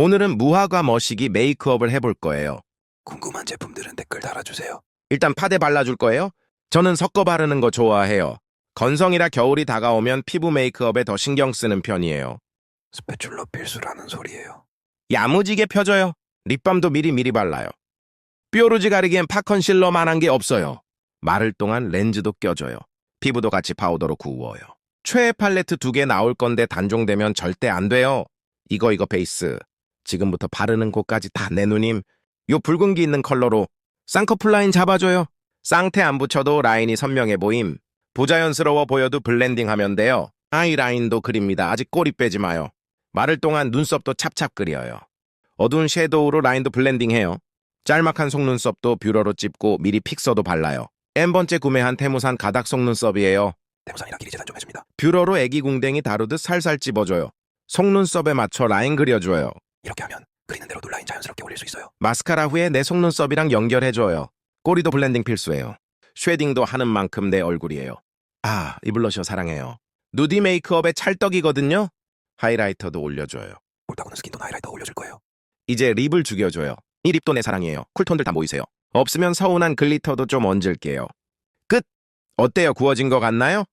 오늘은 무화과 머시기 메이크업을 해볼 거예요. 궁금한 제품들은 댓글 달아주세요. 일단 파데 발라줄 거예요? 저는 섞어 바르는 거 좋아해요. 건성이라 겨울이 다가오면 피부 메이크업에 더 신경 쓰는 편이에요. 스패출러 필수라는 소리예요. 야무지게 펴져요. 립밤도 미리 미리 발라요. 뾰루지 가리기엔 팝컨실러만한 게 없어요. 마를 동안 렌즈도 껴줘요. 피부도 같이 파우더로 구워요. 최애 팔레트 두 개 나올 건데 단종되면 절대 안 돼요. 이거 이거 베이스. 지금부터 바르는 곳까지 다 내 누님. 요 붉은기 있는 컬러로 쌍꺼풀 라인 잡아줘요. 쌍태 안 붙여도 라인이 선명해 보임. 부자연스러워 보여도 블렌딩 하면 돼요. 아이라인도 그립니다. 아직 꼬리 빼지 마요. 마를 동안 눈썹도 찹찹 그려요. 어두운 섀도우로 라인도 블렌딩해요. 짤막한 속눈썹도 뷰러로 찝고 미리 픽서도 발라요. N번째 구매한 태무산 가닥 속눈썹이에요. 대무산이라 길이 재단 좀 해줍니다. 뷰러로 애기 궁뎅이 다루듯 살살 찝어줘요. 속눈썹에 맞춰 라인 그려줘요. 이렇게 하면 그리는 대로 라인 자연스럽게 올릴 수 있어요. 마스카라 후에 내 속눈썹이랑 연결해줘요. 꼬리도 블렌딩 필수예요. 쉐딩도 하는 만큼 내 얼굴이에요. 아, 이 블러셔 사랑해요. 누디 메이크업의 찰떡이거든요. 하이라이터도 올려줘요. 볼따구는 스킨톤 하이라이터 올려줄 거예요. 이제 립을 죽여줘요. 이 립도 내 사랑이에요. 쿨톤들 다 모이세요. 없으면 서운한 글리터도 좀 얹을게요. 끝! 어때요? 구워진 것 같나요?